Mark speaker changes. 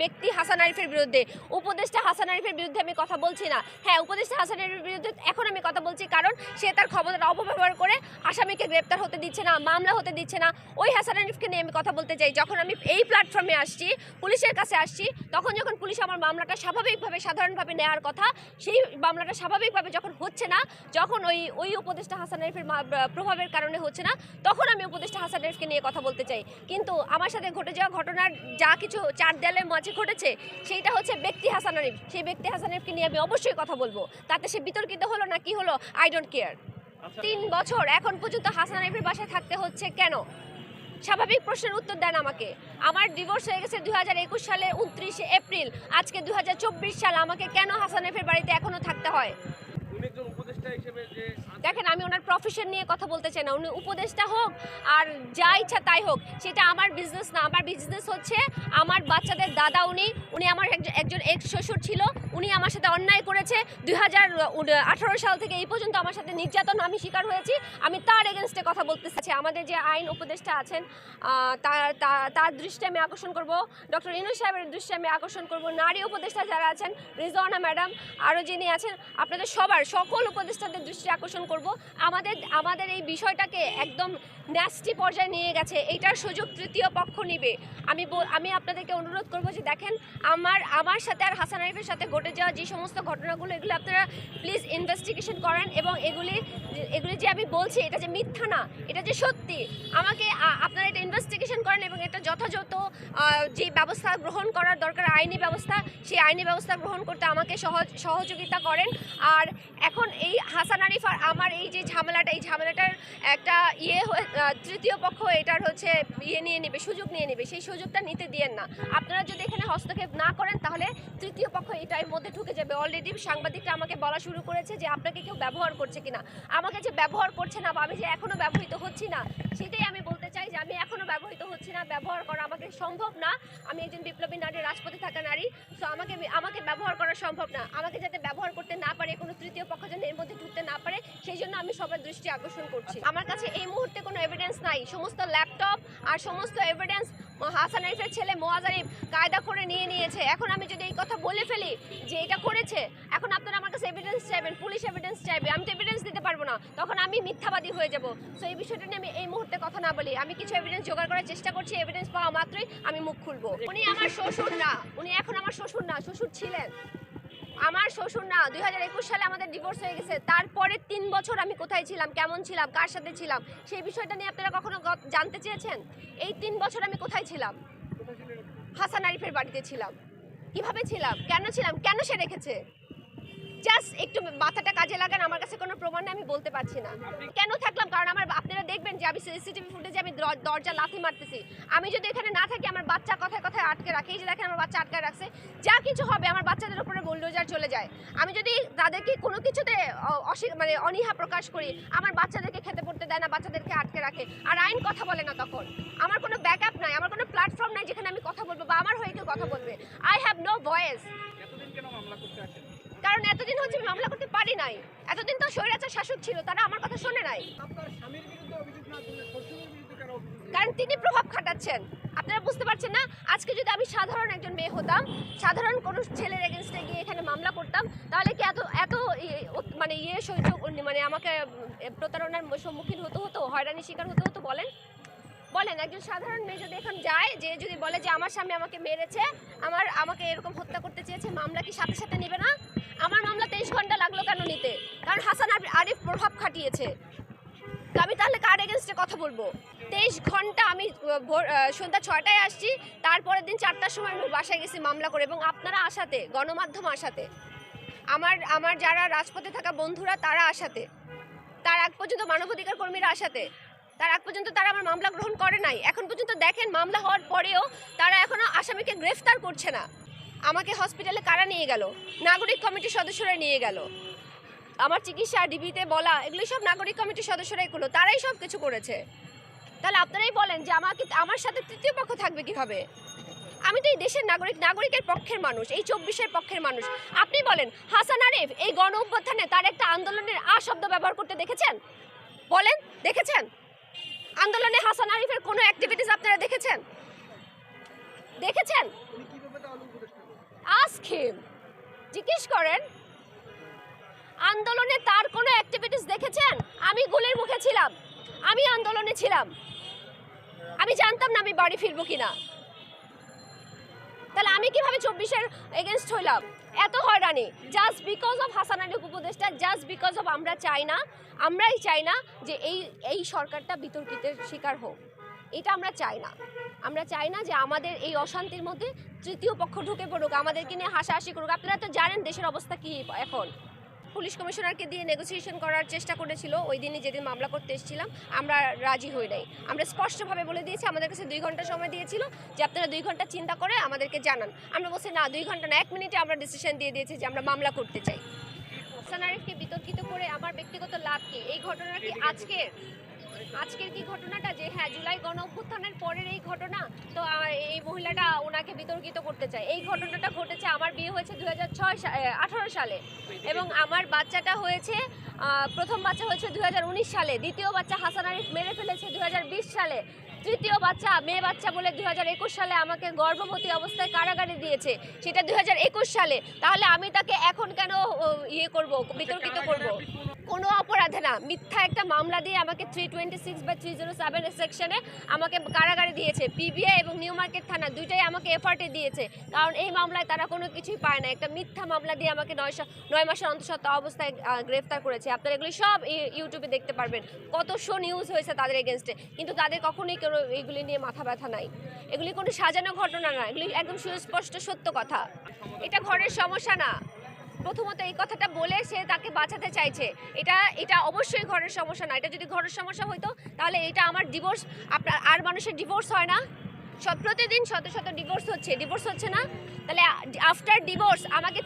Speaker 1: ব্যক্তি হাসান আরিফের বিরুদ্ধে, উপদেষ্টা হাসান আরিফের বিরুদ্ধে আমি কথা বলছি না। হ্যাঁ উপদেষ্টা হাসান আরিফের বিরুদ্ধে এখন আমি কথা বলছি কারণ সে তার ক্ষমতার অপব্যবহার করে আসামিকে গ্রেপ্তার হতে দিচ্ছে না, মামলা হতে দিচ্ছে না। ওই হাসান আরিফকে নিয়ে আমি কথা বলতে চাই। যখন আমি এই প্ল্যাটফর্মে আসছি, পুলিশের কাছে আসছি, তখন যখন পুলিশ আমার মামলাটা স্বাভাবিকভাবে, সাধারণভাবে নেওয়ার কথা, সেই মামলাটা স্বাভাবিকভাবে যখন হচ্ছে না, যখন ওই ওই উপদেষ্টা হাসান আরিফের প্রভাবের কারণে হচ্ছে না, তখন আমি উপদেষ্টা হাসান আরিফকে নিয়ে কথা বলতে চাই। কিন্তু আমার সাথে ঘটে যাওয়া ঘটনার যা কিছু চার দেয়ালের মাঝে ঘটেছে সেইটা হচ্ছে ব্যক্তি হাসান আরিফ সেই ব্যক্তি হাসান আরিফকে নিয়ে আমি অবশ্যই কথা বলব। তাতে সে বিতর্কিত হলো না কি হলো? আই ডোন্ট কেয়ার তিন বছর এখন পর্যন্ত হাসান আরিফের বাসায় থাকতে হচ্ছে কেন? স্বাভাবিক প্রশ্নের উত্তর দেন আমাকে। আমার ডিভোর্স হয়ে গেছে দুই হাজার একুশ সালে উনত্রিশে এপ্রিল। আজকে দুই হাজার চব্বিশ সাল আমাকে কেন হাসান আরিফের বাড়িতে এখনও থাকতে হয়?
Speaker 2: একজন উপদেষ্টা হিসেবে যে
Speaker 1: দেখেন, আমি ওনার প্রফেশন নিয়ে কথা বলতে চাই না। উনি উপদেষ্টা হোক আর যা ইচ্ছা তাই হোক, সেটা আমার বিজনেস না। আমার বিজনেস হচ্ছে আমার বাচ্চাদের দাদা উনি উনি আমার একজন এক্স শ্বশুর ছিল, উনি আমার সাথে অন্যায় করেছে। দুই হাজার আঠারো সাল থেকে এই পর্যন্ত আমার সাথে নির্যাতন আমি শিকার হয়েছি। আমি তার এগেনস্টে কথা বলতে চাচ্ছি। আমাদের যে আইন উপদেষ্টা আছেন তার দৃষ্টি আমি আকর্ষণ করব। ডক্টর ইনু সাহেবের দৃষ্টি আমি আকর্ষণ করব। নারী উপদেষ্টা যারা আছেন, রিজওয়ানা ম্যাডাম, আরও যিনি আছেন, আপনাদের সবার, সকল উপদেষ্টাদের দৃষ্টি আকর্ষণ করব। আমাদের আমাদের এই বিষয়টাকে একদম ন্যাস্টি পর্যায়ে নিয়ে গেছে। এইটার সুযোগ তৃতীয় পক্ষ নিবে। আমি আমি আপনাদেরকে অনুরোধ করব যে দেখেন, আমার আমার সাথে আর হাসান আরিফের সাথে ঘটে যাওয়া যে সমস্ত ঘটনাগুলো, এগুলো আপনারা প্লিজ ইনভেস্টিগেশন করেন এবং এগুলি এগুলি যে আমি বলছি, এটা যে মিথ্যা না, এটা যে সত্যি, আমাকে আপনারা এটা ইনভেস্টিগেশন করেন এবং এটা যথাযথ যে ব্যবস্থা গ্রহণ করার দরকার, আইনি ব্যবস্থা, সেই আইনি ব্যবস্থা গ্রহণ করতে আমাকে সহজ, সহযোগিতা করেন। আর এখন এই হাসান আরিফ আর আমার এই যে ঝামেলাটা, এই ঝামেলাটার একটা ইয়ে তৃতীয় পক্ষ এটার হচ্ছে ইয়ে নিয়ে নেবে, সুযোগ নিয়ে নেবে, সেই সুযোগটা নিতে দিয়েন না। আপনারা যদি এখানে হস্তক্ষেপ না করেন, তাহলে তৃতীয় পক্ষ এটার মধ্যে ঢুকে যাবে। অলরেডি সাংবাদিকরা আমাকে বলা শুরু করেছে যে আপনাকে কেউ ব্যবহার করছে কিনা। আমাকে যে ব্যবহার করছে না বা আমি যে এখনও ব্যবহৃত হচ্ছি না, সেটাই আমি বলতে চাই যে আমি এখনও ব্যবহৃত হচ্ছি না, ব্যবহার করা আমাকে সম্ভব না। আমি একজন বিপ্লবী নারী, রাজপথে থাকা নারী তো আমাকে আমাকে ব্যবহার করা সম্ভব না। আমাকে যাতে ব্যবহার করতে না পারে, কোনো তৃতীয় পক্ষ যেন এর মধ্যে ঢুকতে না পারে সেই জন্য আমি সবার দৃষ্টি আকর্ষণ করছি। আমার কাছে এই মুহূর্তে কোনো এভিডেন্স নাই। সমস্ত ল্যাপটপ আর সমস্ত এভিডেন্স হাসান আরিফের ছেলে মোয়াজ আরিফ কায়দা করে নিয়ে নিয়েছে। এখন আমি যদি এই কথা বলে ফেলি যে এটা করেছে, এখন আপনারা আমার কাছে এভিডেন্স চাইবেন পুলিশ এভিডেন্স চাইবে, আমি তো এভিডেন্স দিতে পারব না। তখন আমি মিথ্যাবাদী হয়ে যাব। সো এই বিষয়টা নিয়ে আমি এই মুহূর্তে কথা না বলি। আমি কিছু এভিডেন্স জোগাড় করার চেষ্টা করছি। এভিডেন্স পাওয়া মাত্রই আমি মুখ খুলবো। উনি আমার শ্বশুর না উনি এখন আমার শ্বশুর না, শ্বশুর ছিলেন। আমার শ্বশুর না, দুই হাজার একুশ সালে আমাদের ডিভোর্স হয়ে গেছে। তারপরে তিন বছর আমি কোথায় ছিলাম, কেমন ছিলাম, কার সাথে ছিলাম, সেই বিষয়টা নিয়ে আপনারা কখনো জানতে চেয়েছেন? এই তিন বছর আমি কোথায় ছিলাম? হাসান আরিফের বাড়িতে ছিলাম। কীভাবে ছিলাম? কেন ছিলাম? কেন সে রেখেছে? জাস্ট একটু মাথাটা কাজে লাগান, আমার কাছে কোনো প্রমাণ আমি বলতে পারছি না। কেন থাকলাম? কারণ আমার আমি সিসিটিভি ফুটেজে আমি দর- দরজা লাথি মারতেছি। আমি যদি এখানে না থাকি আমার বাচ্চা কথায় কথায় আটকে রাখে। এই যে দেখেন আমার বাচ্চা আটকে রাখছে। যা কিছু হবে আমার বাচ্চাদের উপরে বুলডোজার চলে যায়। আমি যদি তাদেরকে কোনো কিছুতে অ- মানে অনীহা প্রকাশ করি আমার বাচ্চাদেরকে খেতে পড়তে দেয় না বাচ্চাদেরকে আটকে রাখে। আর আইন কথা বলে না তখন। আমার কোনো ব্যাকআপ নাই আমার কোনো প্ল্যাটফর্ম নাই যেখানে আমি কথা বলব বা আমার হয়ে কেউ কথা বলবে। আই হ্যাভ নো ভয়েস
Speaker 2: এতদিন কেন মামলা করতে আসেন?
Speaker 1: কারণ এতদিন হচ্ছে আমি মামলা করতে পারি নাই। এতদিন তো স্বৈরাচার শাসক ছিল তারা আমার কথা শোনে নাই। কারণ তিনি প্রভাব খাটাচ্ছেন। আপনারা বুঝতে পারছেন না, আজকে যদি আমি সাধারণ একজন মেয়ে হতাম, সাধারণ কোনো ছেলের এগেনস্টে গিয়ে এখানে মামলা করতাম, তাহলে কি এত এত মানে ইয়ে সহ্য মানে আমাকে প্রতারণার সম্মুখীন হতে হতো হয়রানি শিকার হতে হতো বলেন? বলেন, একজন সাধারণ মেয়ে যদি এখন যায়, যে যদি বলে যে আমার স্বামী আমাকে মেরেছে, আমার, আমাকে এরকম হত্যা করতে চেয়েছে, মামলা কি সাথে সাথে নেবে না? আমার মামলা তেইশ ঘণ্টা লাগল কেন নিতে? কারণ হাসান আরিফ- প্রভাব খাটিয়েছে। আমি তাহলে কার এগেনস্টে কথা বলব? তেইশ ঘণ্টা আমি সন্ধ্যা ছয়টায় আসছি, তারপরের দিন চারটার সময় আমি বাসায় গেছি মামলা করে এবং আপনারা আসাতে গণমাধ্যম আসাতে আমার আমার যারা রাজপথে থাকা বন্ধুরা তারা আসাতে তার আগ পর্যন্ত মানবাধিকার কর্মীরা আসাতে তার আগ পর্যন্ত তারা আমার মামলা গ্রহণ করে নাই, এখন পর্যন্ত দেখেন মামলা হওয়ার পরেও তারা এখনও আসামিকে গ্রেফতার করছে না। আমাকে হসপিটালে কারা নিয়ে গেল? নাগরিক কমিটির সদস্যরা নিয়ে গেল। আমার চিকিৎসা ডিবিতে বলা, এগুলো সব নাগরিক কমিটির সদস্যরাই করল, তারাই সব কিছু করেছে। তাহলে আপনারাই বলেন যে আমাকে, আমার সাথে তৃতীয় পক্ষ থাকবে কীভাবে? আমি তো এই দেশের নাগরিক, নাগরিকের পক্ষের মানুষ, এই চব্বিশের পক্ষের মানুষ। আপনি বলেন, হাসান আরিফ এই গণ অভ্যুত্থানে তার একটা আন্দোলনের আ শব্দ ব্যবহার করতে দেখেছেন? বলেন, দেখেছেন? আন্দোলনে হাসান আরিফের কোনো অ্যাক্টিভিটিস আপনারা দেখেছেন? দেখেছেন?
Speaker 2: তাহলে
Speaker 1: হিম জিজ্ঞেস করেন আন্দোলনে তার কোনো অ্যাক্টিভিটিস দেখেছেন? আমি গুলির মুখে ছিলাম। আমি আন্দোলনে ছিলাম। আমি জানতাম না আমি বাড়ি ফিরবো কিনা। তাহলে আমি কীভাবে চব্বিশের এগেনস্ট হইলাম? এত হয়রানি। Just because of Hasan Ali উপদেষ্টা জাস্ট বিকজ অফ আমরা চাই না, আমরাই চাই না যে এই এই সরকারটা বিতর্কিতের শিকার হোক। এটা আমরা চাই না। আমরা চাই না যে আমাদের এই অশান্তির মধ্যে তৃতীয় পক্ষ ঢুকে পড়ুক, আমাদেরকে নিয়ে হাসাহাসি করুক। আপনারা তো জানেন দেশের অবস্থা কি এখন। পুলিশ কমিশনারকে দিয়ে নেগোসিয়েশন করার চেষ্টা করেছিল। ওই দিনই যেদিন মামলা করতে এসেছিলাম, আমরা রাজি হই নাই। আমরা স্পষ্টভাবে বলে দিয়েছি, আমাদের কাছে দুই ঘণ্টা সময় দিয়েছিল যে আপনারা দুই ঘণ্টা চিন্তা করে আমাদেরকে জানান। আমরা বলছি, না, দুই ঘণ্টা না, এক মিনিটে আমরা ডিসিশন দিয়ে দিয়েছি যে আমরা মামলা করতে চাই। হাসান আরিফকে বিতর্কিত করে আমার ব্যক্তিগত লাভ কি? এই ঘটনা কি আজকের? আজকের কি ঘটনাটা যে হ্যাঁ জুলাই গণ অভ্যুত্থানের পরের এই ঘটনা এই মহিলাটা ওনাকে বিতর্কিত করতে চায়। এই ঘটনাটা ঘটেছে আমার বিয়ে হয়েছে দু হাজার সালে। এবং আমার বাচ্চাটা হয়েছে প্রথম বাচ্চা হয়েছে দুই হাজার উনিশ সালে। দ্বিতীয় বাচ্চা হাসান আরিফ মেরে ফেলেছে দুই হাজার বিশ সালে। তৃতীয় বাচ্চা মেয়ে বাচ্চা বলে দুই হাজার একুশ সালে আমাকে গর্ভবতী অবস্থায় কারাগারে দিয়েছে। সেটা দুই হাজার একুশ সালে। তাহলে আমি তাকে এখন কেন ইয়ে করব, বিতর্কিত করব? কোনো অপরাধে না। মিথ্যা একটা মামলা দিয়ে আমাকে থ্রি টোয়েন্টি সিক্স বা থ্রি জিরো সেভেন সেকশনে আমাকে কারাগারে দিয়েছে। পিবিআই এবং নিউ মার্কেট থানা দুইটাই আমাকে এফআরটে দিয়েছে। কারণ এই মামলায় তারা কোনো কিছুই পায় না। একটা মিথ্যা মামলা দিয়ে আমাকে নয় নয় মাসের অন্তঃসত্ত্বা অবস্থায় গ্রেফতার করেছে। আপনারা এগুলি সব ইউটিউবে দেখতে পারবেন। কত শো নিউজ হয়েছে তাদের এগেনস্টে কিন্তু তাদের কখনোই কোনো এগুলি নিয়ে মাথা ব্যথা নাই। এগুলি কোনো সাজানো ঘটনা না। এগুলি একদম সুস্পষ্ট সত্য কথা। এটা ঘরের সমস্যা না। প্রথমত এই কথাটা বলে সে তাকে বাঁচাতে চাইছে। এটা এটা অবশ্যই ঘরের সমস্যা না। এটা যদি ঘরের সমস্যা হইতো, তাহলে এটা আমার ডিভোর্স আপনার আর মানুষের ডিভোর্স হয় না। প্রতিদিন শত শত ডিভোর্স হচ্ছে। ডিভোর্স হচ্ছে না। তাহলে আফটার ডিভোর্স আমাকে